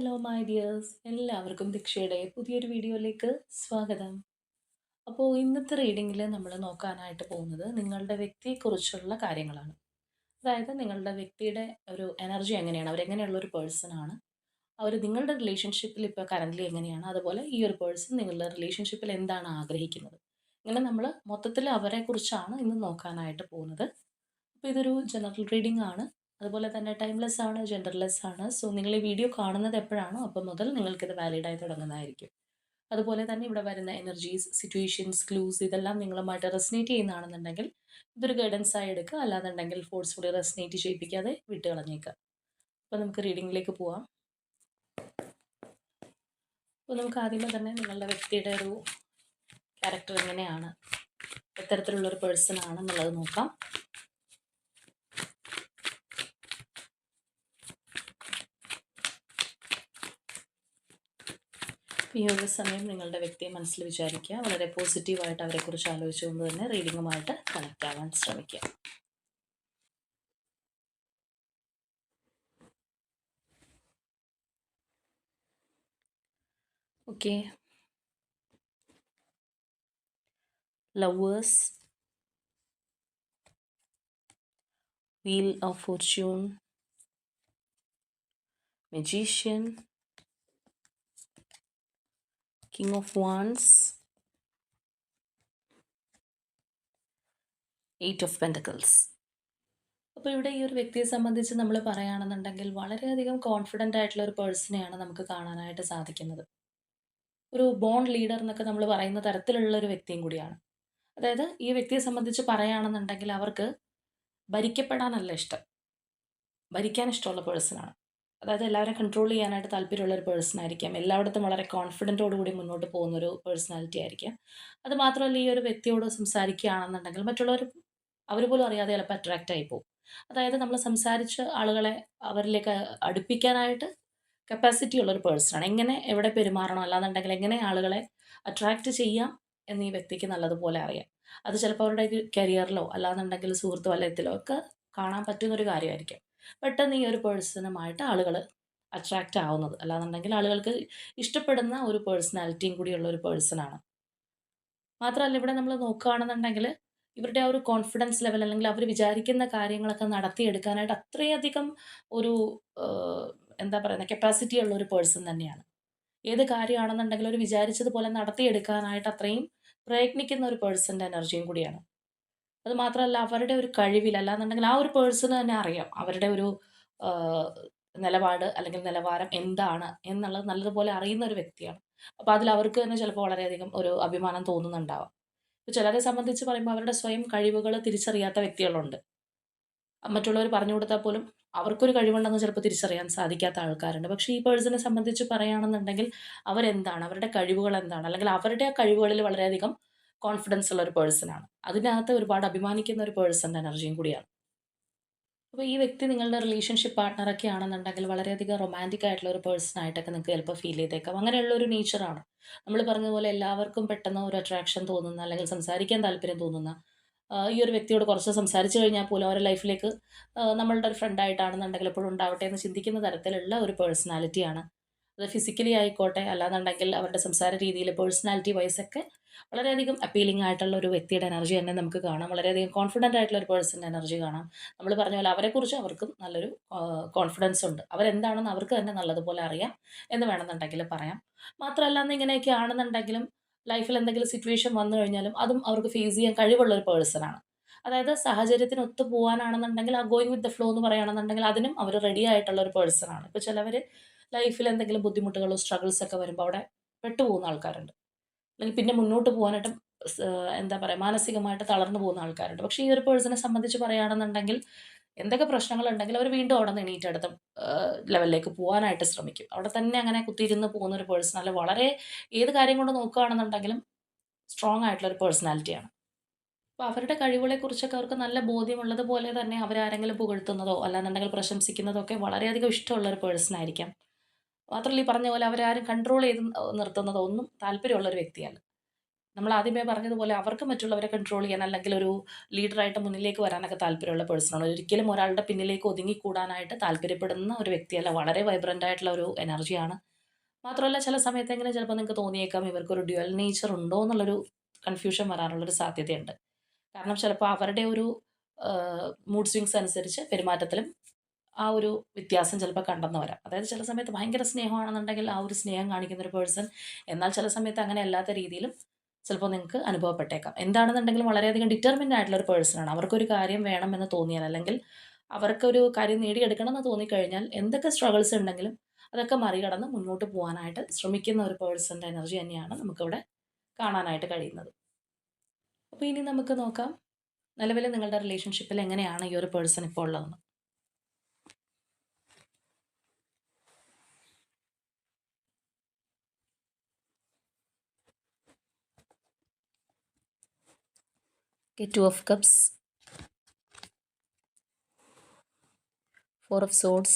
Hello my dears എല്ലാവർക്കും ദീക്ഷയുടെ പുതിയൊരു വീഡിയോയിലേക്ക് സ്വാഗതം. അപ്പോൾ ഇന്നത്തെ റീഡിങ്ങിൽ നമ്മൾ നോക്കാനായിട്ട് പോകുന്നത് നിങ്ങളുടെ വ്യക്തിയെക്കുറിച്ചുള്ള കാര്യങ്ങളാണ്. അതായത് നിങ്ങളുടെ വ്യക്തിയുടെ ഒരു എനർജി എങ്ങനെയാണ്? അവരെങ്ങനെയുള്ള ഒരു പേഴ്സൺ ആണ്? അവർ നിങ്ങളുടെ റിലേഷൻഷിപ്പിൽ ഇപ്പോൾ കറന്റ്ലി എങ്ങനെയാണ്? അതുപോലെ ഈ ഒരു പേഴ്സൺ നിങ്ങളുടെ റിലേഷൻഷിപ്പിൽ എന്താണ് ആഗ്രഹിക്കുന്നത്? ഇങ്ങനെ നമ്മൾ മൊത്തത്തിൽ അവരെക്കുറിച്ചാണ് ഇന്ന് നോക്കാനായിട്ട് പോകുന്നത്. അപ്പോൾ ഇതൊരു ജനറൽ റീഡിംഗ് ആണ്. അതുപോലെ തന്നെ ടൈംലെസ് ആണ് ജെൻഡർലെസ് ആണ്. സോ നിങ്ങൾ ഈ വീഡിയോ കാണുന്നത് എപ്പോഴാണോ അപ്പം മുതൽ നിങ്ങൾക്കിത് വാലിഡായി തുടങ്ങുന്നതായിരിക്കും. അതുപോലെ തന്നെ ഇവിടെ വരുന്ന എനർജീസ് സിറ്റുവേഷൻസ് ക്ലൂസ് ഇതെല്ലാം നിങ്ങളുമായിട്ട് റെസിനേറ്റ് ചെയ്യുന്നതാണെന്നുണ്ടെങ്കിൽ ഇതൊരു ഗൈഡൻസ് ആയി എടുക്കുക. അല്ലാന്നുണ്ടെങ്കിൽ ഫോഴ്സ്ഫുള്ളി റെസിനേറ്റ് ചെയ്യിപ്പിക്കാതെ വിട്ട് കളഞ്ഞേക്കുക അപ്പോൾ നമുക്ക് റീഡിങ്ങിലേക്ക് പോവാം. അപ്പോൾ നമുക്ക് ആദ്യമേ തന്നെ നിങ്ങളുടെ വ്യക്തിയുടെ ഒരു ക്യാരക്ടർ എങ്ങനെയാണ്? എത്തരത്തിലുള്ളൊരു പേഴ്സൺ ആണെന്നുള്ളത് നോക്കാം. ഈ ഒരു സമയം നിങ്ങളുടെ വ്യക്തിയെ മനസ്സിൽ വിചാരിക്കുക. വളരെ പോസിറ്റീവായിട്ട് അവരെക്കുറിച്ച് ആലോചിച്ചുകൊണ്ട് തന്നെ റീഡിങ്ങുമായിട്ട് കണക്റ്റ് ആവാൻ ശ്രമിക്കുക. Okay lovers wheel of fortune magician King of Wands, Eight of Pentacles. അപ്പോൾ ഇവിടെ ഈ ഒരു വ്യക്തിയെ സംബന്ധിച്ച് നമ്മൾ പറയുകയാണെന്നുണ്ടെങ്കിൽ വളരെയധികം കോൺഫിഡന്റ് ആയിട്ടുള്ള ഒരു പേഴ്സണെയാണ് നമുക്ക് കാണാനായിട്ട് സാധിക്കുന്നത്. ഒരു ബോൺ ലീഡർ എന്നൊക്കെ നമ്മൾ പറയുന്ന തരത്തിലുള്ള ഒരു വ്യക്തിയും കൂടിയാണ്. അതായത് ഈ വ്യക്തിയെ സംബന്ധിച്ച് പറയുകയാണെന്നുണ്ടെങ്കിൽ അവർക്ക് ഭരിക്കപ്പെടാനല്ല ഇഷ്ടം. ഭരിക്കാൻ ഇഷ്ടമുള്ള പേഴ്സണാണ് അതായത് എല്ലാവരും കൺട്രോൾ ചെയ്യാനായിട്ട് താല്പര്യമുള്ള ഒരു പേഴ്സൺ ആയിരിക്കാം. എല്ലായിടത്തും വളരെ കോൺഫിഡന്റോട് കൂടി മുന്നോട്ട് പോകുന്ന ഒരു പേഴ്സണാലിറ്റി ആയിരിക്കാം. അത് മാത്രമല്ല ഈ ഒരു വ്യക്തിയോട് സംസാരിക്കുകയാണെന്നുണ്ടെങ്കിൽ മറ്റുള്ളവർ അവർ പോലും അറിയാതെ ചിലപ്പോൾ അട്രാക്റ്റ് ആയി പോകും. അതായത് നമ്മൾ സംസാരിച്ച് ആളുകളെ അവരിലേക്ക് അടുപ്പിക്കാനായിട്ട് കപ്പാസിറ്റി ഉള്ള ഒരു പേഴ്സണാണ് എങ്ങനെ എവിടെ പെരുമാറണം? അല്ലാന്നുണ്ടെങ്കിൽ എങ്ങനെ ആളുകളെ അട്രാക്റ്റ് ചെയ്യാം എന്ന് ഈ വ്യക്തിക്ക് നല്ലതുപോലെ അറിയാം. അത് ചിലപ്പോൾ അവരുടെ കരിയറിലോ അല്ലാന്നുണ്ടെങ്കിൽ സുഹൃത്ത് വലയത്തിലോ ഒക്കെ കാണാൻ പറ്റുന്നൊരു കാര്യമായിരിക്കും. പെട്ടെന്ന് ഈ ഒരു പേഴ്സണുമായിട്ട് ആളുകൾ അട്രാക്റ്റ് ആവുന്നത്. അല്ലാന്നുണ്ടെങ്കിൽ ആളുകൾക്ക് ഇഷ്ടപ്പെടുന്ന ഒരു പേഴ്സണാലിറ്റിയും കൂടിയുള്ള ഒരു പേഴ്സണാണ്. മാത്രമല്ല ഇവിടെ നമ്മൾ നോക്കുകയാണെന്നുണ്ടെങ്കിൽ ഇവരുടെ ആ ഒരു കോൺഫിഡൻസ് ലെവൽ അല്ലെങ്കിൽ അവർ വിചാരിക്കുന്ന കാര്യങ്ങളൊക്കെ നടത്തിയെടുക്കാനായിട്ട് അത്രയധികം ഒരു എന്താ പറയുന്ന കപ്പാസിറ്റി ഉള്ള ഒരു പേഴ്സൺ തന്നെയാണ്. ഏത് കാര്യമാണെന്നുണ്ടെങ്കിൽ ഒരു വിചാരിച്ചതുപോലെ നടത്തിയെടുക്കാനായിട്ട് അത്രയും പ്രയത്നിക്കുന്ന ഒരു പേഴ്സന്റെ എനർജിയും കൂടിയാണ്. അത് മാത്രമല്ല അവരുടെ ഒരു കഴിവിൽ അല്ലാന്നുണ്ടെങ്കിൽ ആ ഒരു പേഴ്സണ് തന്നെ അറിയാം അവരുടെ ഒരു നിലപാട് അല്ലെങ്കിൽ നിലവാരം എന്താണ് എന്നുള്ളത് നല്ലതുപോലെ അറിയുന്ന ഒരു വ്യക്തിയാണ്. അപ്പോൾ അതിൽ അവർക്ക് തന്നെ ചിലപ്പോൾ വളരെയധികം ഒരു അഭിമാനം തോന്നുന്നുണ്ടാവാം. ഇപ്പോൾ ചിലരെ സംബന്ധിച്ച് പറയുമ്പോൾ അവരുടെ സ്വയം കഴിവുകൾ തിരിച്ചറിയാത്ത വ്യക്തികളുണ്ട്. മറ്റുള്ളവർ പറഞ്ഞു കൊടുത്താൽ പോലും അവർക്കൊരു കഴിവുണ്ടെന്ന് ചിലപ്പോൾ തിരിച്ചറിയാൻ സാധിക്കാത്ത ആൾക്കാരുണ്ട്. പക്ഷേ ഈ പേഴ്സണെ സംബന്ധിച്ച് പറയുകയാണെന്നുണ്ടെങ്കിൽ അവരെന്താണ്? അവരുടെ കഴിവുകൾ എന്താണ്? അല്ലെങ്കിൽ അവരുടെ ആ കഴിവുകളിൽ വളരെയധികം കോൺഫിഡൻസ് ഉള്ള ഒരു പേഴ്സണാണ് അതിനകത്ത് ഒരുപാട് അഭിമാനിക്കുന്ന ഒരു പേഴ്സന്റെ എനർജിയും കൂടിയാണ്. അപ്പോൾ ഈ വ്യക്തി നിങ്ങളുടെ റിലേഷൻഷിപ്പ് പാർട്ട്ണറൊക്കെ ആണെന്നുണ്ടെങ്കിൽ വളരെയധികം റൊമാന്റിക് ആയിട്ടുള്ള ഒരു പേഴ്സൺ ആയിട്ടൊക്കെ നിങ്ങൾക്ക് ചിലപ്പോൾ ഫീൽ ചെയ്തേക്കാം. അങ്ങനെയുള്ള ഒരു നേച്ചറാണ് നമ്മൾ പറഞ്ഞതുപോലെ എല്ലാവർക്കും പെട്ടെന്ന് ഒരു അട്രാക്ഷൻ തോന്നുന്ന അല്ലെങ്കിൽ സംസാരിക്കാൻ താല്പര്യം തോന്നുന്ന ഈ ഒരു വ്യക്തിയോട് കുറച്ച് സംസാരിച്ചു കഴിഞ്ഞാൽ പോലും അവരുടെ ലൈഫിലേക്ക് നമ്മളുടെ ഒരു ഫ്രണ്ടായിട്ടാണെന്നുണ്ടെങ്കിൽ എപ്പോഴും ഉണ്ടാവട്ടെ എന്ന് ചിന്തിക്കുന്ന തരത്തിലുള്ള ഒരു പേഴ്സണാലിറ്റിയാണ് അത് ഫിസിക്കലി ആയിക്കോട്ടെ അല്ലാന്നുണ്ടെങ്കിൽ അവരുടെ സംസാര രീതിയിൽ പേഴ്സണാലിറ്റി വൈസ് ഒക്കെ വളരെയധികം അപ്പീലിംഗ് ആയിട്ടുള്ള ഒരു വ്യക്തിയുടെ എനർജി തന്നെ നമുക്ക് കാണാം. വളരെയധികം കോൺഫിഡന്റ് ആയിട്ടുള്ള ഒരു പേഴ്സന്റെ എനർജി കാണാം. നമ്മൾ പറഞ്ഞ പോലെ അവരെക്കുറിച്ച് അവർക്കും നല്ലൊരു കോൺഫിഡൻസ് ഉണ്ട്. അവരെന്താണെന്ന് അവർക്ക് തന്നെ നല്ലതുപോലെ അറിയാം എന്ന് വേണമെന്നുണ്ടെങ്കിൽ പറയാം. മാത്രമല്ല അന്ന് ഇങ്ങനെയൊക്കെ ആണെന്നുണ്ടെങ്കിലും ലൈഫിൽ എന്തെങ്കിലും സിറ്റുവേഷൻ വന്നു കഴിഞ്ഞാലും അതും അവർക്ക് ഫേസ് ചെയ്യാൻ കഴിവുള്ള ഒരു പേഴ്സണാണ് അതായത് സാഹചര്യത്തിന് ഒത്തു പോകാനാണെന്നുണ്ടെങ്കിൽ ആ ഗോയിങ് വിത്ത് ദ ഫ്ലോ എന്ന് പറയുകയാണെന്നുണ്ടെങ്കിൽ അതിനും അവർ റെഡി ആയിട്ടുള്ള ഒരു പേഴ്സണാണ് ഇപ്പോൾ ചിലവർ ലൈഫിൽ എന്തെങ്കിലും ബുദ്ധിമുട്ടുകളോ സ്ട്രഗിൾസ് ഒക്കെ വരുമ്പോൾ അവിടെ പെട്ടുപോകുന്ന ആൾക്കാരുണ്ട്. അല്ലെങ്കിൽ പിന്നെ മുന്നോട്ട് പോകാനായിട്ട് എന്താ പറയുക മാനസികമായിട്ട് തളർന്നു പോകുന്ന ആൾക്കാരുണ്ട്. പക്ഷേ ഈ ഒരു പേഴ്സണെ സംബന്ധിച്ച് പറയുകയാണെന്നുണ്ടെങ്കിൽ എന്തൊക്കെ പ്രശ്നങ്ങളുണ്ടെങ്കിൽ അവർ വീണ്ടും അവിടെ നിന്ന് എണീറ്റ് അടുത്ത ലെവലിലേക്ക് പോകാനായിട്ട് ശ്രമിക്കും. അവിടെ തന്നെ അങ്ങനെ കുത്തിയിരുന്ന് പോകുന്ന ഒരു പേഴ്സൺ അല്ല വളരെ ഏത് കാര്യം കൊണ്ട് നോക്കുകയാണെന്നുണ്ടെങ്കിലും സ്ട്രോങ് ആയിട്ടുള്ള ഒരു പേഴ്സണാലിറ്റിയാണ് അപ്പോൾ അവരുടെ കഴിവുകളെക്കുറിച്ചൊക്കെ അവർക്ക് നല്ല ബോധ്യമുള്ളത് പോലെ തന്നെ അവരാരെങ്കിലും പുകഴ്ത്തുന്നതോ അല്ലാന്നുണ്ടെങ്കിൽ പ്രശംസിക്കുന്നതോ ഒക്കെ വളരെയധികം ഇഷ്ടമുള്ള ഒരു പേഴ്സൺ ആയിരിക്കാം മാത്രമല്ല ഈ പറഞ്ഞ പോലെ അവരാരും കൺട്രോൾ ചെയ്ത് നിർത്തുന്നതോ ഒന്നും താല്പര്യമുള്ള ഒരു വ്യക്തിയല്ല. നമ്മൾ ആദ്യമേ പറഞ്ഞതുപോലെ അവർക്ക് മറ്റുള്ളവരെ കൺട്രോൾ ചെയ്യാൻ അല്ലെങ്കിൽ ഒരു ലീഡറായിട്ട് മുന്നിലേക്ക് വരാനൊക്കെ താല്പര്യമുള്ള പേഴ്സണാണ് ഒരിക്കലും ഒരാളുടെ പിന്നിലേക്ക് ഒതുങ്ങിക്കൂടാനായിട്ട് താല്പര്യപ്പെടുന്ന ഒരു വ്യക്തിയല്ല. വളരെ വൈബ്രന്റ് ആയിട്ടുള്ള ഒരു എനർജിയാണ് മാത്രമല്ല ചില സമയത്തെങ്കിലും ചിലപ്പോൾ നിങ്ങൾക്ക് തോന്നിയേക്കാം ഇവർക്കൊരു ഡ്യുവൽ നേച്ചർ ഉണ്ടോ എന്നുള്ളൊരു കൺഫ്യൂഷൻ വരാനുള്ളൊരു സാധ്യതയുണ്ട്. കാരണം ചിലപ്പോൾ അവരുടെ ഒരു മൂഡ് സ്വിങ്സ് അനുസരിച്ച് പെരുമാറ്റത്തിലും ആ ഒരു വ്യത്യാസം ചിലപ്പോൾ കണ്ടെന്ന് വരാം. അതായത് ചില സമയത്ത് ഭയങ്കര സ്നേഹമാണെന്നുണ്ടെങ്കിൽ ആ ഒരു സ്നേഹം കാണിക്കുന്ന ഒരു പേഴ്സൺ എന്നാൽ ചില സമയത്ത് അങ്ങനെ അല്ലാത്ത രീതിയിലും ചിലപ്പോൾ നിങ്ങൾക്ക് അനുഭവപ്പെട്ടേക്കാം. എന്താണെന്നുണ്ടെങ്കിലും വളരെയധികം ഡിറ്റർമിൻഡ് ആയിട്ടുള്ള ഒരു പേഴ്സണാണ് അവർക്കൊരു കാര്യം വേണമെന്ന് തോന്നിയാൽ അല്ലെങ്കിൽ അവർക്കൊരു കാര്യം നേടിയെടുക്കണം എന്ന് തോന്നിക്കഴിഞ്ഞാൽ എന്തൊക്കെ സ്ട്രഗിൾസ് ഉണ്ടെങ്കിലും അതൊക്കെ മറികടന്ന് മുന്നോട്ട് പോകാനായിട്ട് ശ്രമിക്കുന്ന ഒരു പേഴ്സന്റെ എനർജി തന്നെയാണ് നമുക്കിവിടെ കാണാനായിട്ട് കഴിയുന്നത്. അപ്പോൾ ഇനി നമുക്ക് നോക്കാം നിലവിൽ നിങ്ങളുടെ റിലേഷൻഷിപ്പിൽ എങ്ങനെയാണ് ഈ ഒരു പേഴ്സൺ ഇപ്പോൾ ഉള്ളതെന്ന്. Two of Cups, Four of Swords,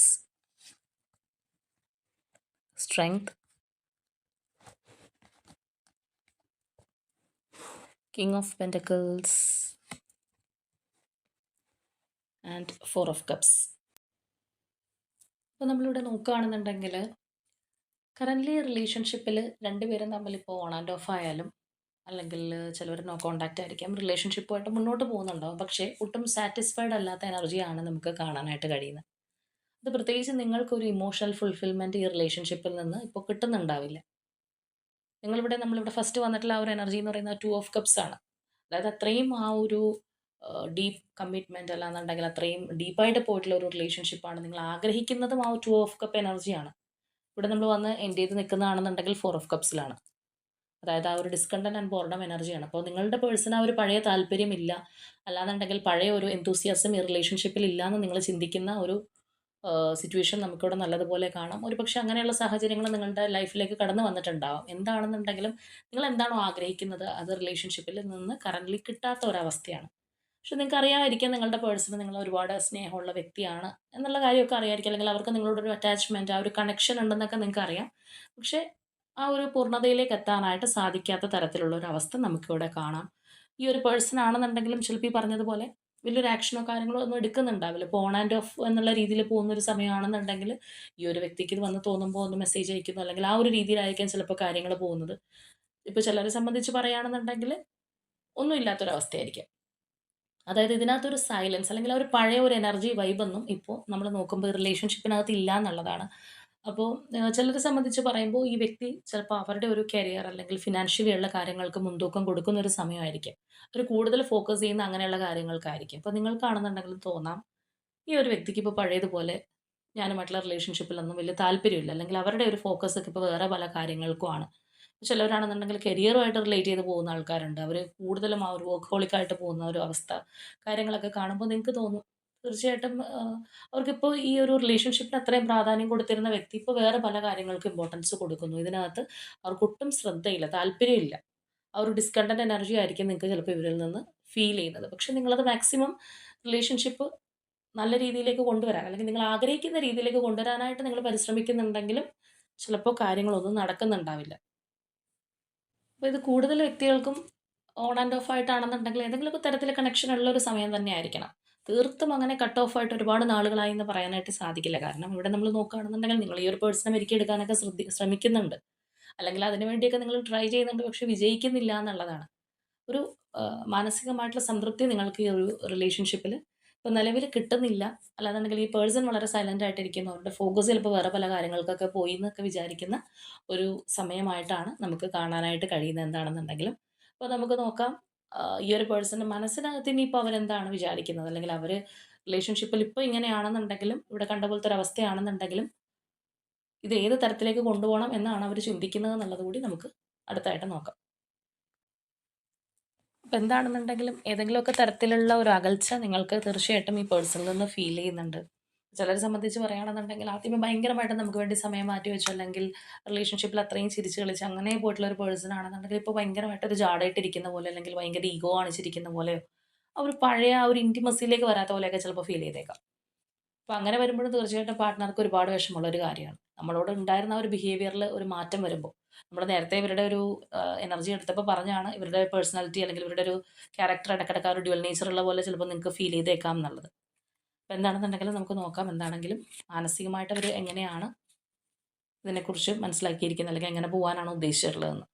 Strength, King of Pentacles, and Four of Cups. അപ്പോൾ നമ്മളിവിടെ നോക്കുകയാണെന്നുണ്ടെങ്കിൽ കറന്റ്ലി റിലേഷൻഷിപ്പിൽ രണ്ടുപേരും തമ്മിലിപ്പോൾ ഓൺ ആൻഡ് ഓഫ് ആയാലും അല്ലെങ്കിൽ ചിലവർ നോ കോണ്ടാക്റ്റ് ആയിരിക്കാം. റിലേഷൻഷിപ്പുമായിട്ട് മുന്നോട്ട് പോകുന്നുണ്ടാവും. പക്ഷേ ഒട്ടും സാറ്റിസ്ഫൈഡ് അല്ലാത്ത എനർജിയാണ് നമുക്ക് കാണാനായിട്ട് കഴിയുന്നത്. അത് പ്രത്യേകിച്ച് നിങ്ങൾക്കൊരു ഇമോഷണൽ ഫുൾഫിൽമെന്റ് ഈ റിലേഷൻഷിപ്പിൽ നിന്ന് ഇപ്പോൾ കിട്ടുന്നുണ്ടാവില്ല. നിങ്ങളിവിടെ നമ്മളിവിടെ ഫസ്റ്റ് വന്നിട്ടുള്ള ആ ഒരു എനർജി എന്ന് പറയുന്നത് ടു ഓഫ് കപ്സ് ആണ്. അതായത് അത്രയും ആ ഒരു ഡീപ്പ് കമ്മിറ്റ്മെന്റ് അല്ലാന്നുണ്ടെങ്കിൽ അത്രയും ഡീപ്പായിട്ട് പോയിട്ടുള്ള ഒരു റിലേഷൻഷിപ്പാണ് നിങ്ങൾ ആഗ്രഹിക്കുന്നതും ആ ടു ഓഫ് കപ്പ് എനർജിയാണ് ഇവിടെ നമ്മൾ വന്ന് എന്റെ ചെയ്ത് നിൽക്കുന്നതാണെന്നുണ്ടെങ്കിൽ ഫോർ ഓഫ് കപ്സിലാണ് അതായത് ആ ഒരു ഡിസ്കണ്ടന്റ് ആൻഡ് ബോർഡം എനർജിയാണ് അപ്പോൾ നിങ്ങളുടെ പേഴ്സൺ ആ ഒരു പഴയ താല്പര്യമില്ല അല്ലാന്നുണ്ടെങ്കിൽ പഴയ ഒരു എന്തൂസിയാസം ഈ റിലേഷൻഷിപ്പിൽ ഇല്ല എന്ന് നിങ്ങൾ ചിന്തിക്കുന്ന ഒരു സിറ്റുവേഷൻ നമുക്കിവിടെ നല്ലതുപോലെ കാണാം. ഒരു പക്ഷേ അങ്ങനെയുള്ള സാഹചര്യങ്ങൾ നിങ്ങളുടെ ലൈഫിലേക്ക് കടന്നു വന്നിട്ടുണ്ടാവും. എന്താണെന്നുണ്ടെങ്കിലും നിങ്ങൾ എന്താണോ ആഗ്രഹിക്കുന്നത് അത് റിലേഷൻഷിപ്പിൽ നിന്ന് കറന്റ്ലി കിട്ടാത്ത ഒരവസ്ഥയാണ്. പക്ഷെ നിങ്ങൾക്ക് അറിയാമായിരിക്കാം നിങ്ങളുടെ പേഴ്സണ് നിങ്ങൾ ഒരുപാട് സ്നേഹമുള്ള വ്യക്തിയാണ് എന്നുള്ള കാര്യമൊക്കെ അറിയാമായിരിക്കും. അല്ലെങ്കിൽ അവർക്ക് നിങ്ങളോടൊരു അറ്റാച്ച്മെന്റ് ആ ഒരു കണക്ഷൻ ഉണ്ടെന്നൊക്കെ നിങ്ങൾക്ക് അറിയാം പക്ഷേ ആ ഒരു പൂർണതയിലേക്ക് എത്താനായിട്ട് സാധിക്കാത്ത തരത്തിലുള്ള ഒരു അവസ്ഥ നമുക്കിവിടെ കാണാം. ഈ ഒരു പേഴ്സൺ ആണെന്നുണ്ടെങ്കിലും ശില്പി പറഞ്ഞതുപോലെ വലിയൊരു ആക്ഷനോ കാര്യങ്ങളോ ഒന്നും എടുക്കുന്നുണ്ടാവില്ല. ഇപ്പോൾ ഓൺ ആൻഡ് ഓഫ് എന്നുള്ള രീതിയിൽ പോകുന്ന ഒരു സമയമാണെന്നുണ്ടെങ്കിൽ ഈ ഒരു വ്യക്തിക്ക് ഇത് വന്ന് തോന്നുമ്പോൾ ഒന്ന് മെസ്സേജ് അയക്കുന്നു. അല്ലെങ്കിൽ ആ ഒരു രീതിയിലായിരിക്കും ചിലപ്പോൾ കാര്യങ്ങൾ പോകുന്നത്. ഇപ്പോൾ ചിലരെ സംബന്ധിച്ച് പറയുകയാണെന്നുണ്ടെങ്കിൽ ഒന്നും ഇല്ലാത്തൊരവസ്ഥയായിരിക്കും അതായത് ഇതിനകത്തൊരു സൈലൻസ് അല്ലെങ്കിൽ ആ ഒരു പഴയ ഒരു എനർജി വൈബൊന്നും ഇപ്പോൾ നമ്മൾ നോക്കുമ്പോൾ റിലേഷൻഷിപ്പിനകത്ത് ഇല്ല എന്നുള്ളതാണ്. അപ്പോൾ ചിലരെ സംബന്ധിച്ച് പറയുമ്പോൾ ഈ വ്യക്തി ചിലപ്പോൾ അവരുടെ ഒരു കരിയർ അല്ലെങ്കിൽ ഫിനാൻഷ്യലി ഉള്ള കാര്യങ്ങൾക്ക് മുൻതൂക്കം കൊടുക്കുന്ന ഒരു സമയമായിരിക്കും. അവർ കൂടുതൽ ഫോക്കസ് ചെയ്യുന്ന അങ്ങനെയുള്ള കാര്യങ്ങൾക്കായിരിക്കും. അപ്പോൾ നിങ്ങൾ നിങ്ങൾക്കാണെന്നുണ്ടെങ്കിൽ തോന്നാം ഈ ഒരു വ്യക്തിക്ക് ഇപ്പോൾ പഴയതുപോലെ ഞാനുമായിട്ടുള്ള റിലേഷൻഷിപ്പിലൊന്നും വലിയ താല്പര്യമില്ല. അല്ലെങ്കിൽ അവരുടെ ഒരു ഫോക്കസ് ഒക്കെ ഇപ്പോൾ വേറെ പല കാര്യങ്ങൾക്കുമാണ് ചിലവരാണെന്നുണ്ടെങ്കിൽ കരിയറുമായിട്ട് റിലേറ്റ് ചെയ്ത് പോകുന്ന ആൾക്കാരുണ്ട്. അവർ കൂടുതലും ആ ഒരു വർക്ക് ഹോളിക്കായിട്ട് പോകുന്ന ഒരു അവസ്ഥ കാര്യങ്ങളൊക്കെ കാണുമ്പോൾ നിങ്ങൾക്ക് തോന്നും തീർച്ചയായിട്ടും അവർക്കിപ്പോൾ ഈ ഒരു റിലേഷൻഷിപ്പിന് അത്രയും പ്രാധാന്യം കൊടുത്തിരുന്ന വ്യക്തി ഇപ്പോൾ വേറെ പല കാര്യങ്ങൾക്കും ഇമ്പോർട്ടൻസ് കൊടുക്കുന്നു. ഇതിനകത്ത് അവർക്കൊട്ടും ശ്രദ്ധയില്ല താല്പര്യമില്ല. ആ ഒരു ഡിസ്കണ്ടന്റ് എനർജി ആയിരിക്കും നിങ്ങൾക്ക് ചിലപ്പോൾ ഇവരിൽ നിന്ന് ഫീൽ ചെയ്യുന്നത്. പക്ഷെ നിങ്ങളത് മാക്സിമം റിലേഷൻഷിപ്പ് നല്ല രീതിയിലേക്ക് കൊണ്ടുവരാൻ അല്ലെങ്കിൽ നിങ്ങൾ ആഗ്രഹിക്കുന്ന രീതിയിലേക്ക് കൊണ്ടുവരാനായിട്ട് നിങ്ങൾ പരിശ്രമിക്കുന്നുണ്ടെങ്കിലും ചിലപ്പോൾ കാര്യങ്ങളൊന്നും നടക്കുന്നുണ്ടാവില്ല. അപ്പോൾ ഇത് കൂടുതൽ വ്യക്തികൾക്കും ഓൺ ആൻഡ് ഓഫ് ആയിട്ടാണെന്നുണ്ടെങ്കിൽ ഏതെങ്കിലുമൊക്കെ തരത്തിൽ കണക്ഷൻ ഉള്ള ഒരു സമയം തന്നെ ആയിരിക്കണം തീർത്തും അങ്ങനെ കട്ട് ഓഫ് ആയിട്ട് ഒരുപാട് നാളുകളായി എന്ന് പറയാനായിട്ട് സാധിക്കില്ല. കാരണം ഇവിടെ നമ്മൾ നോക്കുകയാണെന്നുണ്ടെങ്കിൽ നിങ്ങൾ ഈ ഒരു പേഴ്സണെ മെരുക്കിയെടുക്കാനൊക്കെ ശ്രദ്ധി ശ്രമിക്കുന്നുണ്ട്. അല്ലെങ്കിൽ അതിനു വേണ്ടിയൊക്കെ നിങ്ങൾ ട്രൈ ചെയ്യുന്നുണ്ട് പക്ഷെ വിജയിക്കുന്നില്ല എന്നുള്ളതാണ്. ഒരു മാനസികമായിട്ടുള്ള സംതൃപ്തി നിങ്ങൾക്ക് ഈ ഒരു റിലേഷൻഷിപ്പിൽ ഇപ്പോൾ നിലവിൽ കിട്ടുന്നില്ല. അല്ലാന്നുണ്ടെങ്കിൽ ഈ പേഴ്സൺ വളരെ സൈലന്റ് ആയിട്ടിരിക്കുന്നു. അവരുടെ ഫോക്കസ് ചിലപ്പോൾ വേറെ പല കാര്യങ്ങൾക്കൊക്കെ പോയി എന്നൊക്കെ വിചാരിക്കുന്ന ഒരു സമയമായിട്ടാണ് നമുക്ക് കാണാനായിട്ട് കഴിയുന്നത് എന്താണെന്നുണ്ടെങ്കിലും. അപ്പോൾ നമുക്ക് നോക്കാം. ഈ ഒരു പേഴ്സന്റെ മനസ്സിനകത്ത് ഇനിയിപ്പോൾ അവരെന്താണ് വിചാരിക്കുന്നത്? അല്ലെങ്കിൽ അവർ റിലേഷൻഷിപ്പിൽ ഇപ്പോൾ ഇങ്ങനെയാണെന്നുണ്ടെങ്കിലും ഇവിടെ കണ്ട പോലത്തെ ഒരു അവസ്ഥയാണെന്നുണ്ടെങ്കിലും ഇത് ഏത് തരത്തിലേക്ക് കൊണ്ടുപോകണം എന്നാണ് അവർ ചിന്തിക്കുന്നത് എന്നുള്ളത് കൂടി നമുക്ക് അടുത്തായിട്ട് നോക്കാം. അപ്പോൾ എന്താണെന്നുണ്ടെങ്കിലും ഏതെങ്കിലുമൊക്കെ തരത്തിലുള്ള ഒരു അകൽച്ച നിങ്ങൾക്ക് തീർച്ചയായിട്ടും ഈ പേഴ്സണിൽ നിന്ന് ഫീൽ ചെയ്യുന്നുണ്ട്. ചിലരെ സംബന്ധിച്ച് പറയുകയാണെന്നുണ്ടെങ്കിൽ ആദ്യമേ ഭയങ്കരമായിട്ട് നമുക്ക് വേണ്ടി സമയം മാറ്റി വെച്ചു. അല്ലെങ്കിൽ റിലേഷൻഷിപ്പിൽ അത്രയും ചിരിച്ച് കളിച്ച് അങ്ങനെ പോയിട്ടുള്ള ഒരു പേഴ്സൺ ആണെന്നുണ്ടെങ്കിൽ ഇപ്പോൾ ഭയങ്കരമായിട്ട് ഒരു ജാടായിട്ടിരിക്കുന്ന പോലെ അല്ലെങ്കിൽ ഭയങ്കര ഈഗോ കാണിച്ചിരിക്കുന്ന പോലെയോ ആ ഒരു പഴയ ആ ഒരു ഇന്റിമസിയിലേക്ക് വരാത്ത പോലെയൊക്കെ ചിലപ്പോൾ ഫീൽ ചെയ്തേക്കാം. അപ്പോൾ അങ്ങനെ വരുമ്പോഴും തീർച്ചയായിട്ടും പാർട്ട്ണർക്ക് ഒരുപാട് വിഷമമുള്ള ഒരു കാര്യമാണ്. നമ്മളോട് ഉണ്ടായിരുന്ന ഒരു ബിഹേവിയറിൽ ഒരു മാറ്റം വരുമ്പോൾ നമ്മൾ നേരത്തെ ഇവരുടെ ഒരു എനർജി എടുത്തപ്പോൾ പറഞ്ഞാണ് ഇവരുടെ പേഴ്സണാലിറ്റി അല്ലെങ്കിൽ ഇവരുടെ ഒരു ക്യാരക്ടർ ഇടക്കിടക്കാർ ഒരു ഡ്യുവൽ നേച്ചർ ഉള്ള പോലെ ചിലപ്പോൾ നിങ്ങൾക്ക് ഫീൽ ചെയ്തേക്കാം എന്നുള്ളത്. അപ്പോൾ എന്താണെന്നുണ്ടെങ്കിൽ നമുക്ക് നോക്കാം എന്താണെങ്കിലും മാനസികമായിട്ട് അവർ എങ്ങനെയാണ് ഇതിനെക്കുറിച്ച് മനസ്സിലാക്കിയിരിക്കുന്നത് അല്ലെങ്കിൽ എങ്ങനെ പോകാനാണ് ഉദ്ദേശിച്ചിട്ടുള്ളതെന്ന്.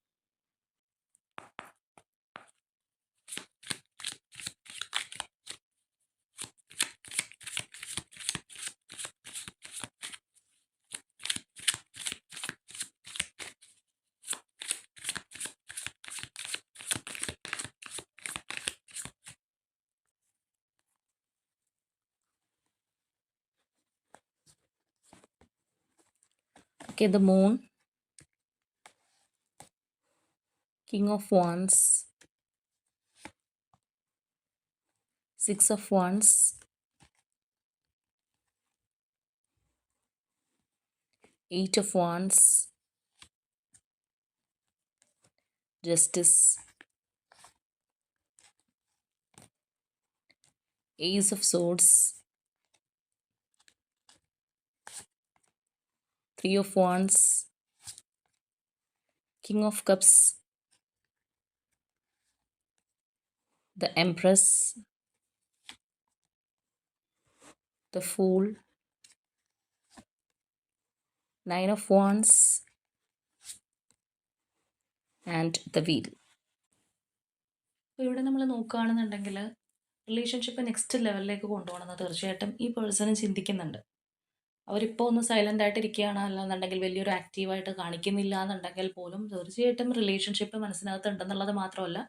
Okay, the moon, king of wands, six of wands, eight of wands, justice, ace of swords, three of wands, king of cups, the empress, the fool, nine of wands, and the wheel. ഇവിടെ നമ്മൾ നോക്കുകയാണെന്നുണ്ടെങ്കിൽ relationship next ലെവലിലേക്ക് കൊണ്ടുപോകണമെന്ന് തീർച്ചയായിട്ടും ഈ പേഴ്സണും ചിന്തിക്കുന്നുണ്ട് അവരിപ്പോൾ ഒന്ന് silent ആയിട്ട് ഇരിക്കുകയാണ് അല്ലാന്നുണ്ടെങ്കിൽ വലിയൊരു ആക്റ്റീവായിട്ട് കാണിക്കുന്നില്ല എന്നുണ്ടെങ്കിൽ പോലും തീർച്ചയായിട്ടും റിലേഷൻഷിപ്പ് മനസ്സിനകത്ത് ഉണ്ടെന്നുള്ളത് മാത്രമല്ല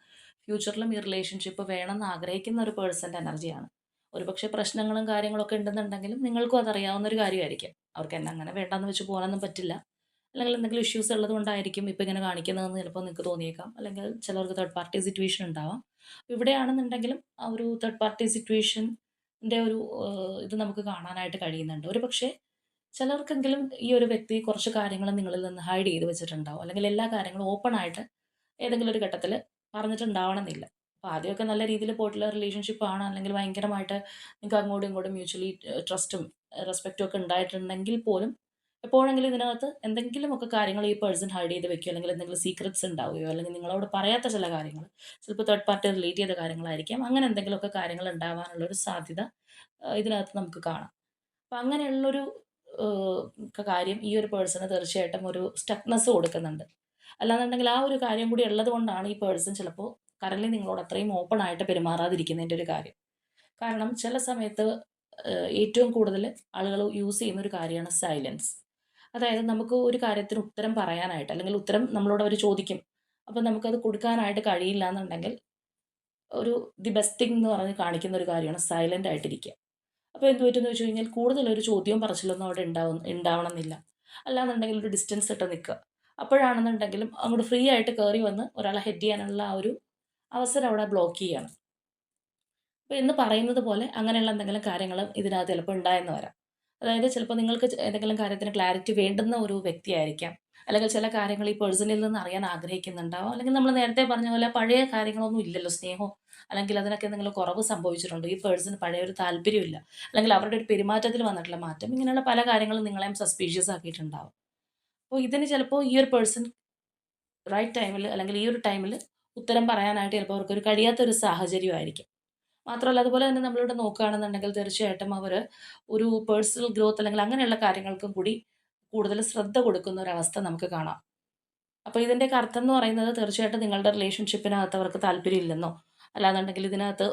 ഫ്യൂച്ചറിലും ഈ റിലേഷൻഷിപ്പ് വേണമെന്ന് ആഗ്രഹിക്കുന്ന ഒരു പേഴ്സന്റെ എനർജിയാണ് ഒരുപക്ഷെ പ്രശ്നങ്ങളും കാര്യങ്ങളൊക്കെ ഉണ്ടെന്നുണ്ടെങ്കിലും നിങ്ങൾക്കും അതറിയാവുന്ന ഒരു കാര്യമായിരിക്കും. അവർക്ക് എന്നെ അങ്ങനെ വേണ്ടാന്ന് വെച്ച് പോകാനൊന്നും പറ്റില്ല. അല്ലെങ്കിൽ എന്തെങ്കിലും ഇഷ്യൂസ് ഉള്ളത് കൊണ്ടായിരിക്കും ഇങ്ങനെ കാണിക്കുന്നതെന്ന് ചിലപ്പോൾ നിങ്ങൾക്ക് തോന്നിയേക്കാം. അല്ലെങ്കിൽ ചിലർക്ക് തേർഡ് പാർട്ടി സിറ്റുവേഷൻ ഉണ്ടാവാം. ഇവിടെയാണെന്നുണ്ടെങ്കിലും ആ ഒരു തേർഡ് പാർട്ടി സിറ്റുവേഷന്റെ ഒരു ഇത് നമുക്ക് കാണാനായിട്ട് കഴിയുന്നുണ്ട്. ഒരു പക്ഷേ ചിലർക്കെങ്കിലും ഈ ഒരു വ്യക്തി കുറച്ച് കാര്യങ്ങൾ നിങ്ങളിൽ നിന്ന് ഹൈഡ് ചെയ്ത് വെച്ചിട്ടുണ്ടാവും. അല്ലെങ്കിൽ എല്ലാ കാര്യങ്ങളും ഓപ്പൺ ആയിട്ട് ഏതെങ്കിലും ഒരു ഘട്ടത്തിൽ പറഞ്ഞിട്ടുണ്ടാവണമെന്നില്ല. അപ്പോൾ ആദ്യമൊക്കെ നല്ല രീതിയിൽ പോയിട്ടുള്ള ആണ്. അല്ലെങ്കിൽ ഭയങ്കരമായിട്ട് നിങ്ങൾക്ക് അങ്ങോട്ടും ഇങ്ങോട്ടും മ്യൂച്വലി ട്രസ്റ്റും റെസ്പെക്റ്റും ഒക്കെ ഉണ്ടായിട്ടുണ്ടെങ്കിൽ പോലും എപ്പോഴെങ്കിലും ഇതിനകത്ത് എന്തെങ്കിലുമൊക്കെ കാര്യങ്ങൾ ഈ പേഴ്സൺ ഹൈഡ് ചെയ്ത് വെക്കുകയോ അല്ലെങ്കിൽ എന്തെങ്കിലും സീക്രറ്റ്സ് ഉണ്ടാവുകയോ അല്ലെങ്കിൽ നിങ്ങളോട് പറയാത്ത ചില കാര്യങ്ങൾ ചിലപ്പോൾ തേർഡ് പാർട്ടി റിലേറ്റ് ചെയ്ത കാര്യങ്ങളായിരിക്കാം. അങ്ങനെ എന്തെങ്കിലുമൊക്കെ കാര്യങ്ങൾ ഉണ്ടാവാനുള്ള ഒരു സാധ്യത ഇതിനകത്ത് നമുക്ക് കാണാം. അപ്പം അങ്ങനെയുള്ളൊരു കാര്യം ഈ ഒരു പേഴ്സണ് തീർച്ചയായിട്ടും ഒരു സ്റ്റക്നെസ് കൊടുക്കുന്നുണ്ട്. അല്ലാന്നുണ്ടെങ്കിൽ ആ ഒരു കാര്യം കൂടി ഉള്ളത് കൊണ്ടാണ് ഈ പേഴ്സൺ ചിലപ്പോൾ കറൻലി നിങ്ങളോട് അത്രയും ഓപ്പൺ ആയിട്ട് പെരുമാറാതിരിക്കുന്നതിന്റെ ഒരു കാര്യം. കാരണം ചില സമയത്ത് ഏറ്റവും കൂടുതൽ ആളുകൾ യൂസ് ചെയ്യുന്ന ഒരു കാര്യമാണ് സൈലൻസ് അതായത് നമുക്ക് ഒരു കാര്യത്തിന് ഉത്തരം പറയാനായിട്ട് അല്ലെങ്കിൽ ഉത്തരം നമ്മളോട് അവർ ചോദിക്കും. അപ്പം നമുക്കത് കൊടുക്കാനായിട്ട് കഴിയില്ല എന്നുണ്ടെങ്കിൽ ഒരു ദി ബെസ്റ്റ് തിങ് എന്ന് പറഞ്ഞ് കാണിക്കുന്ന ഒരു കാര്യമാണ് സൈലന്റ് ആയിട്ടിരിക്കുക. അപ്പോൾ എന്ത് പറ്റുമെന്ന് വെച്ച് കഴിഞ്ഞാൽ കൂടുതലൊരു ചോദ്യവും പറച്ചിലൊന്നും അവിടെ ഉണ്ടാവും ഉണ്ടാവണമെന്നില്ല. അല്ലാന്നുണ്ടെങ്കിൽ ഒരു ഡിസ്റ്റൻസ് ഇട്ട് നിൽക്കുക. അപ്പോഴാണെന്നുണ്ടെങ്കിലും അങ്ങോട്ട് ഫ്രീ ആയിട്ട് കയറി വന്ന് ഒരാളെ ഹെഡ് ചെയ്യാനുള്ള ആ ഒരു അവസരം അവിടെ ബ്ലോക്ക് ചെയ്യാണ് അപ്പോൾ എന്ന് പറയുന്നത് പോലെ അങ്ങനെയുള്ള എന്തെങ്കിലും കാര്യങ്ങൾ ഇതിനകത്ത് ചിലപ്പോൾ ഉണ്ടായെന്ന് വരാം. അതായത് ചിലപ്പോൾ നിങ്ങൾക്ക് ഏതെങ്കിലും കാര്യത്തിന് ക്ലാരിറ്റി വേണ്ടുന്ന ഒരു വ്യക്തിയായിരിക്കാം. അല്ലെങ്കിൽ ചില കാര്യങ്ങൾ ഈ പേഴ്സണിൽ നിന്ന് അറിയാൻ ആഗ്രഹിക്കുന്നുണ്ടാവും. അല്ലെങ്കിൽ നമ്മൾ നേരത്തെ പറഞ്ഞ പോലെ പഴയ കാര്യങ്ങളൊന്നും ഇല്ലല്ലോ സ്നേഹം അല്ലെങ്കിൽ അതിനൊക്കെ എന്തെങ്കിലും കുറവ് സംഭവിച്ചിട്ടുണ്ടോ? ഈ പേഴ്സൺ പഴയ ഒരു താല്പര്യമില്ല അല്ലെങ്കിൽ അവരുടെ ഒരു പെരുമാറ്റത്തിൽ വന്നിട്ടുള്ള മാറ്റം. ഇങ്ങനെയുള്ള പല കാര്യങ്ങളും നിങ്ങളെയും സസ്പീഷ്യസ് ആക്കിയിട്ടുണ്ടാവും. അപ്പോൾ ഇതിന് ചിലപ്പോൾ ഈ ഒരു പേഴ്സൺ റൈറ്റ് ടൈമിൽ അല്ലെങ്കിൽ ഈ ഒരു ടൈമിൽ ഉത്തരം പറയാനായിട്ട് ചിലപ്പോൾ അവർക്കൊരു കഴിയാത്തൊരു സാഹചര്യമായിരിക്കും. മാത്രമല്ല അതുപോലെ തന്നെ നമ്മളിവിടെ നോക്കുകയാണെന്നുണ്ടെങ്കിൽ തീർച്ചയായിട്ടും അവർ ഒരു പേഴ്സണൽ ഗ്രോത്ത് അല്ലെങ്കിൽ അങ്ങനെയുള്ള കാര്യങ്ങൾക്കും കൂടി കൂടുതൽ ശ്രദ്ധ കൊടുക്കുന്ന ഒരവസ്ഥ നമുക്ക് കാണാം. അപ്പോൾ ഇതിന്റെയൊക്കെ അർത്ഥം എന്ന് പറയുന്നത് തീർച്ചയായിട്ടും നിങ്ങളുടെ റിലേഷൻഷിപ്പിനകത്ത് അവർക്ക് താല്പര്യമില്ലെന്നോ അല്ലാന്നുണ്ടെങ്കിൽ ഇതിനകത്ത്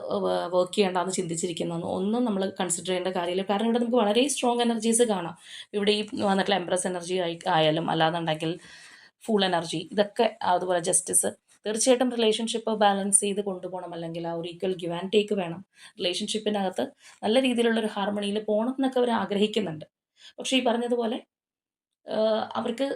വർക്ക് ചെയ്യേണ്ടെന്ന് ചിന്തിച്ചിരിക്കുന്നതെന്നോ ഒന്നും നമ്മൾ കൺസിഡർ ചെയ്യേണ്ട കാര്യമില്ല. കാരണം ഇവിടെ നമുക്ക് വളരെ സ്ട്രോങ് എനർജീസ് കാണാം. ഇവിടെ ഈ വന്നിട്ടുള്ള എംപ്രസ് എനർജി ആയാലും അല്ലാന്നുണ്ടെങ്കിൽ ഫുൾ എനർജി ഇതൊക്കെ അതുപോലെ ജസ്റ്റിസ് തീർച്ചയായിട്ടും റിലേഷൻഷിപ്പ് ബാലൻസ് ചെയ്ത് കൊണ്ടുപോകണം. അല്ലെങ്കിൽ ആ ഒരു ഈക്വൽ ഗിവ് ആൻഡ് ടേക്ക് വേണം. റിലേഷൻഷിപ്പിനകത്ത് നല്ല രീതിയിലുള്ള ഒരു ഹാർമണിയിൽ പോകണം എന്നൊക്കെ അവർ ആഗ്രഹിക്കുന്നുണ്ട്. പക്ഷേ ഈ പറഞ്ഞതുപോലെ അവർക്ക്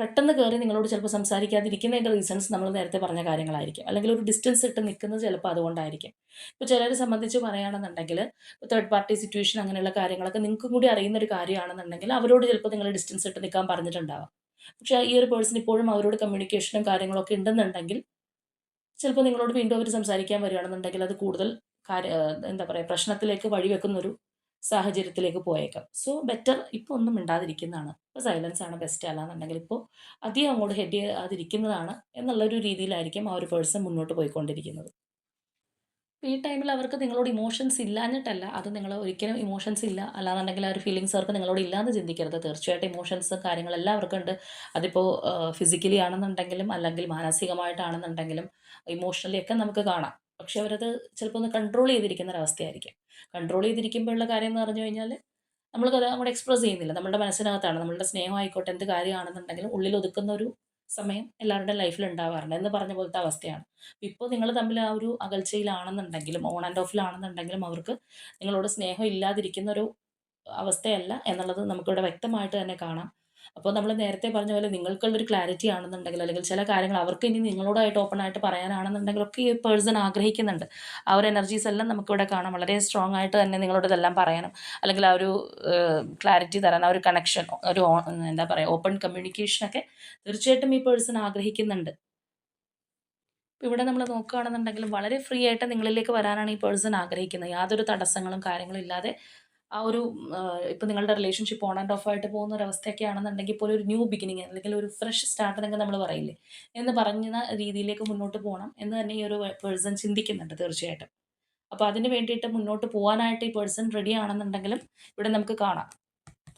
പെട്ടെന്ന് കയറി നിങ്ങളോട് ചിലപ്പോൾ സംസാരിക്കാതിരിക്കുന്നതിന്റെ റീസൺസ് നമ്മൾ നേരത്തെ പറഞ്ഞ കാര്യങ്ങളായിരിക്കും. അല്ലെങ്കിൽ ഒരു ഡിസ്റ്റൻസ് ഇട്ട് നിൽക്കുന്നത് ചിലപ്പോൾ അതുകൊണ്ടായിരിക്കും. ഇപ്പോൾ ചിലരെ സംബന്ധിച്ച് പറയുകയാണെന്നുണ്ടെങ്കിൽ തേർഡ് പാർട്ടി സിറ്റുവേഷൻ അങ്ങനെയുള്ള കാര്യങ്ങളൊക്കെ നിങ്ങൾക്കും കൂടി അറിയുന്ന ഒരു കാര്യമാണെന്നുണ്ടെങ്കിൽ അവരോട് ചിലപ്പോൾ നിങ്ങൾ ഡിസ്റ്റൻസ് ഇട്ട് നിൽക്കാൻ പറഞ്ഞിട്ടുണ്ടാവാം. പക്ഷേ ഈ ഒരു പേഴ്സൺ ഇപ്പോഴും അവരോട് കമ്മ്യൂണിക്കേഷനും കാര്യങ്ങളൊക്കെ ഉണ്ടെന്നുണ്ടെങ്കിൽ ചിലപ്പോൾ നിങ്ങളോട് വീണ്ടും അവർ സംസാരിക്കാൻ വരികയാണെന്നുണ്ടെങ്കിൽ അത് കൂടുതൽ കാര്യ എന്താ പറയുക പ്രശ്നത്തിലേക്ക് വഴിവെക്കുന്നൊരു സാഹചര്യത്തിലേക്ക് പോയേക്കാം. സോ ബെറ്റർ ഇപ്പോൾ ഒന്നും മിണ്ടാതിരിക്കുന്നതാണ്. ഇപ്പോൾ സൈലൻസ് ആണ് ബെസ്റ്റ് അല്ലാന്നുണ്ടെങ്കിൽ ഇപ്പോൾ അധികം അങ്ങോട്ട് ഹെഡ് ചെയ്യാതിരിക്കുന്നതാണ് എന്നുള്ളൊരു രീതിയിലായിരിക്കും ആ ഒരു പേഴ്സൺ മുന്നോട്ട് പോയിക്കൊണ്ടിരിക്കുന്നത്. ഈ ടൈമിൽ അവർക്ക് നിങ്ങളോട് ഇമോഷൻസ് ഇല്ലാഞ്ഞിട്ടല്ല. അത് നിങ്ങൾ ഒരിക്കലും ഇമോഷൻസ് ഇല്ല. അല്ലാന്നുണ്ടെങ്കിൽ ആ ഒരു ഫീലിങ്സ് അവർക്ക് നിങ്ങളോട് ഇല്ലാന്ന് ചിന്തിക്കരുത്. തീർച്ചയായിട്ടും ഇമോഷൻസ് കാര്യങ്ങളെല്ലാം അവർക്കുണ്ട്. അതിപ്പോൾ ഫിസിക്കലി ആണെന്നുണ്ടെങ്കിലും അല്ലെങ്കിൽ മാനസികമായിട്ടാണെന്നുണ്ടെങ്കിലും ഇമോഷണലി ഒക്കെ നമുക്ക് കാണാം. പക്ഷെ അവരത് ചിലപ്പോൾ ഒന്ന് കൺട്രോൾ ചെയ്തിരിക്കുന്ന ഒരവസ്ഥയായിരിക്കും. കൺട്രോൾ ചെയ്തിരിക്കുമ്പോഴുള്ള കാര്യം എന്ന് പറഞ്ഞു കഴിഞ്ഞാൽ നമ്മൾക്കത് അങ്ങോട്ട് എക്സ്പ്രസ് ചെയ്യുന്നില്ല. നമ്മുടെ മനസ്സിനകത്താണ്. നമ്മളുടെ സ്നേഹമായിക്കോട്ടെ എന്ത് കാര്യമാണെന്നുണ്ടെങ്കിലും ഉള്ളിൽ ഒതുക്കുന്ന ഒരു സമയം എല്ലാവരുടെ ലൈഫിൽ ഉണ്ടാവാറുണ്ട് എന്ന് പറഞ്ഞ പോലത്തെ അവസ്ഥയാണ്. ഇപ്പോൾ നിങ്ങൾ തമ്മിൽ ആ ഒരു അകൽച്ചയിലാണെന്നുണ്ടെങ്കിലും ഓൺ ആൻഡ് ഓഫിലാണെന്നുണ്ടെങ്കിലും അവർക്ക് നിങ്ങളോട് സ്നേഹം ഇല്ലാതിരിക്കുന്ന ഒരു അവസ്ഥയല്ല എന്നുള്ളത് നമുക്കിവിടെ വ്യക്തമായിട്ട് തന്നെ കാണാം. അപ്പോൾ നമ്മൾ നേരത്തെ പറഞ്ഞ പോലെ നിങ്ങൾക്കുള്ളൊരു ക്ലാരിറ്റി ആണെന്നുണ്ടെങ്കിൽ അല്ലെങ്കിൽ ചില കാര്യങ്ങൾ അവർക്ക് ഇനി നിങ്ങളോടായിട്ട് ഓപ്പൺ ആയിട്ട് പറയാനാണെന്നുണ്ടെങ്കിലൊക്കെ ഈ പേഴ്സൺ ആഗ്രഹിക്കുന്നുണ്ട്. ആ ഒരു എനർജീസ് എല്ലാം നമുക്കിവിടെ കാണാം. വളരെ സ്ട്രോങ് ആയിട്ട് തന്നെ നിങ്ങളോട് ഇതെല്ലാം പറയാനും അല്ലെങ്കിൽ ആ ഒരു ക്ലാരിറ്റി തരാൻ ആ ഒരു കണക്ഷൻ ഒരു എന്താ പറയുക ഓപ്പൺ കമ്മ്യൂണിക്കേഷനൊക്കെ തീർച്ചയായിട്ടും ഈ പേഴ്സൺ ആഗ്രഹിക്കുന്നുണ്ട്. ഇവിടെ നമ്മൾ നോക്കുകയാണെന്നുണ്ടെങ്കിൽ വളരെ ഫ്രീ ആയിട്ട് നിങ്ങളിലേക്ക് വരാനാണ് ഈ പേഴ്സൺ ആഗ്രഹിക്കുന്നത്. യാതൊരു തടസ്സങ്ങളും കാര്യങ്ങളും ഇല്ലാതെ ആ ഒരു ഇപ്പം നിങ്ങളുടെ റിലേഷൻഷിപ്പ് ഓൺ ആൻഡ് ഓഫ് ആയിട്ട് പോകുന്ന ഒരവസ്ഥയൊക്കെ ആണെന്നുണ്ടെങ്കിൽ ഇപ്പോൾ ഒരു ന്യൂ ബിഗിനിങ് അല്ലെങ്കിൽ ഒരു ഫ്രഷ് സ്റ്റാർട്ട് എന്നൊക്കെ നമ്മൾ പറയില്ലേ? എന്ന് പറഞ്ഞ രീതിയിലേക്ക് മുന്നോട്ട് പോകണം എന്ന് തന്നെ ഈ ഒരു പേഴ്സൺ ചിന്തിക്കുന്നുണ്ട് തീർച്ചയായിട്ടും. അപ്പോൾ അതിന് വേണ്ടിയിട്ട് മുന്നോട്ട് പോകാനായിട്ട് ഈ പേഴ്സൺ റെഡി ആണെന്നുണ്ടെങ്കിലും ഇവിടെ നമുക്ക് കാണാം.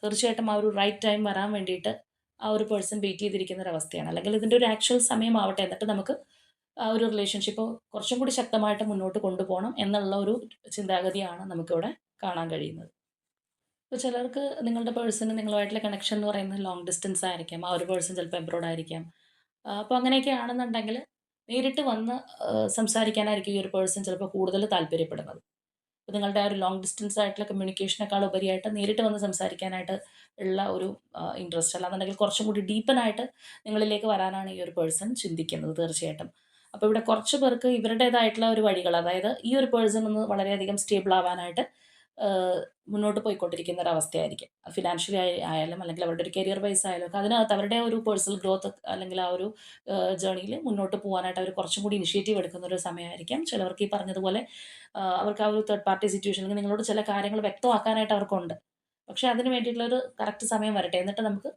തീർച്ചയായിട്ടും ആ ഒരു റൈറ്റ് ടൈം വരാൻ വേണ്ടിയിട്ട് ആ ഒരു പേഴ്സൺ വെയിറ്റ് ചെയ്തിരിക്കുന്ന ഒരു അവസ്ഥയാണ്. അല്ലെങ്കിൽ ഇതിന്റെ ഒരു ആക്ച്വൽ സമയമാവട്ടെ എന്നിട്ട് നമുക്ക് ആ ഒരു റിലേഷൻഷിപ്പ് കുറച്ചും കൂടി ശക്തമായിട്ട് മുന്നോട്ട് കൊണ്ടുപോകണം എന്നുള്ള ഒരു ചിന്താഗതിയാണ് നമുക്കിവിടെ കാണാൻ കഴിയുന്നത്. ഇപ്പോൾ ചിലർക്ക് നിങ്ങളുടെ പേഴ്സണ് നിങ്ങളുമായിട്ടുള്ള കണക്ഷൻ എന്ന് പറയുന്നത് ലോങ് ഡിസ്റ്റൻസ് ആയിരിക്കാം. ആ ഒരു പേഴ്സൺ ചിലപ്പോൾ എബ്രോഡ് ആയിരിക്കാം. അപ്പോൾ അങ്ങനെയൊക്കെ ആണെന്നുണ്ടെങ്കിൽ നേരിട്ട് വന്ന് സംസാരിക്കാനായിരിക്കും ഈ ഒരു പേഴ്സൺ ചിലപ്പോൾ കൂടുതൽ താല്പര്യപ്പെടുന്നത്. അപ്പോൾ നിങ്ങളുടെ ആ ഒരു ലോങ് ഡിസ്റ്റൻസ് ആയിട്ടുള്ള കമ്മ്യൂണിക്കേഷനേക്കാൾ ഉപരിയായിട്ട് നേരിട്ട് വന്ന് സംസാരിക്കാനായിട്ട് ഉള്ള ഒരു ഇൻട്രസ്റ്റ് അല്ലാന്നുണ്ടെങ്കിൽ കുറച്ചും കൂടി ഡീപ്പനായിട്ട് നിങ്ങളിലേക്ക് വരാനാണ് ഈ ഒരു പേഴ്സൺ ചിന്തിക്കുന്നത് തീർച്ചയായിട്ടും. അപ്പോൾ ഇവിടെ കുറച്ച് പേർക്ക് ഇവരുടേതായിട്ടുള്ള ഒരു വഴികൾ അതായത് ഈ ഒരു പേഴ്സൺ ഒന്ന് വളരെയധികം സ്റ്റേബിൾ ആവാനായിട്ട് മുന്നോട്ട് പോയിക്കൊണ്ടിരിക്കുന്ന ഒരു അവസ്ഥയായിരിക്കും ഫിനാൻഷ്യലി ആയാലും അല്ലെങ്കിൽ അവരുടെ ഒരു കരിയർ വൈസ് ആയാലും ഒക്കെ അതിനകത്ത് അവരുടെ ഒരു പേഴ്സണൽ ഗ്രോത്ത് അല്ലെങ്കിൽ ആ ഒരു ജേണിയിൽ മുന്നോട്ട് പോകാനായിട്ട് അവർ കുറച്ചും കൂടി ഇനിഷ്യേറ്റീവ് എടുക്കുന്ന ഒരു സമയമായിരിക്കാം. ചിലവർക്ക് ഈ പറഞ്ഞതുപോലെ അവർക്ക് ആ ഒരു തേർഡ് പാർട്ടി സിറ്റുവേഷനിൽ നിങ്ങളോട് ചില കാര്യങ്ങൾ വ്യക്തമാക്കാനായിട്ട് അവർക്കുണ്ട്. പക്ഷെ അതിന് വേണ്ടിയിട്ടുള്ള ഒരു കറക്റ്റ് സമയം വരട്ടെ. എന്നിട്ട് നമുക്ക്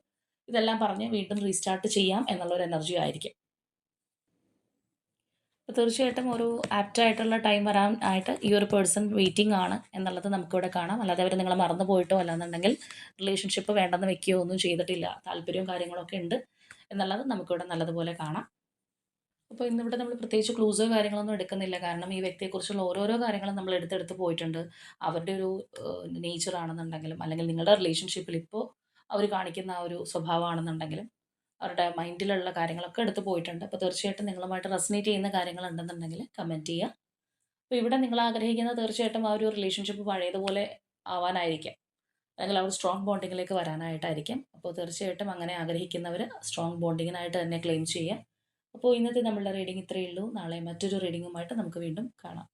ഇതെല്ലാം പറഞ്ഞ് വീണ്ടും റീസ്റ്റാർട്ട് ചെയ്യാം എന്നുള്ള ഒരു എനർജി ആയിരിക്കും. തീർച്ചയായിട്ടും ഒരു ആപ്റ്റ് ആയിട്ടുള്ള ടൈം വരാൻ ആയിട്ട് ഈ ഒരു പേഴ്സൺ വെയിറ്റിംഗ് ആണ് എന്നുള്ളത് നമുക്കിവിടെ കാണാം. അല്ലാതെ അവർ നിങ്ങളെ മറന്നു പോയിട്ടോ അല്ലാന്നുണ്ടെങ്കിൽ റിലേഷൻഷിപ്പ് വേണ്ടെന്ന് വെക്കുകയോ ഒന്നും ചെയ്തിട്ടില്ല. താല്പര്യവും കാര്യങ്ങളൊക്കെ ഉണ്ട് എന്നുള്ളത് നമുക്കിവിടെ നല്ലതുപോലെ കാണാം. അപ്പോൾ ഇന്നിവിടെ നമ്മൾ പ്രത്യേകിച്ച് ക്ലൂസോ കാര്യങ്ങളൊന്നും എടുക്കുന്നില്ല. കാരണം ഈ വ്യക്തിയെക്കുറിച്ചുള്ള ഓരോരോ കാര്യങ്ങളും നമ്മൾ എടുത്തെടുത്ത് പോയിട്ടുണ്ട്. അവരുടെ ഒരു നേച്ചർ ആണെന്നുണ്ടെങ്കിലും അല്ലെങ്കിൽ നിങ്ങളുടെ റിലേഷൻഷിപ്പിൽ ഇപ്പോൾ അവർ കാണിക്കുന്ന ആ ഒരു സ്വഭാവമാണെന്നുണ്ടെങ്കിലും അവരുടെ മൈൻഡിലുള്ള കാര്യങ്ങളൊക്കെ എടുത്തു പോയിട്ടുണ്ട്. അപ്പോൾ തീർച്ചയായിട്ടും നിങ്ങളുമായിട്ട് റെസനേറ്റ് ചെയ്യുന്ന കാര്യങ്ങളുണ്ടെന്നുണ്ടെങ്കിൽ കമന്റ് ചെയ്യുക. അപ്പോൾ ഇവിടെ നിങ്ങൾ ആഗ്രഹിക്കുന്ന തീർച്ചയായിട്ടും ആ ഒരു റിലേഷൻഷിപ്പ് പഴയതുപോലെ ആവാനായിരിക്കാം. അല്ലെങ്കിൽ ഒരു സ്ട്രോങ് ബോണ്ടിങ്ങിലേക്ക് വരാനായിട്ടായിരിക്കും. അപ്പോൾ തീർച്ചയായിട്ടും അങ്ങനെ ആഗ്രഹിക്കുന്നവർ സ്ട്രോങ് ബോണ്ടിങ്ങിനായിട്ട് തന്നെ ക്ലെയിം ചെയ്യുക. അപ്പോൾ ഇന്നത്തെ നമ്മളുടെ റീഡിംഗ് ഇത്രയേ ഉള്ളൂ. നാളെ മറ്റൊരു റീഡിങ്ങുമായിട്ട് നമുക്ക് വീണ്ടും കാണാം.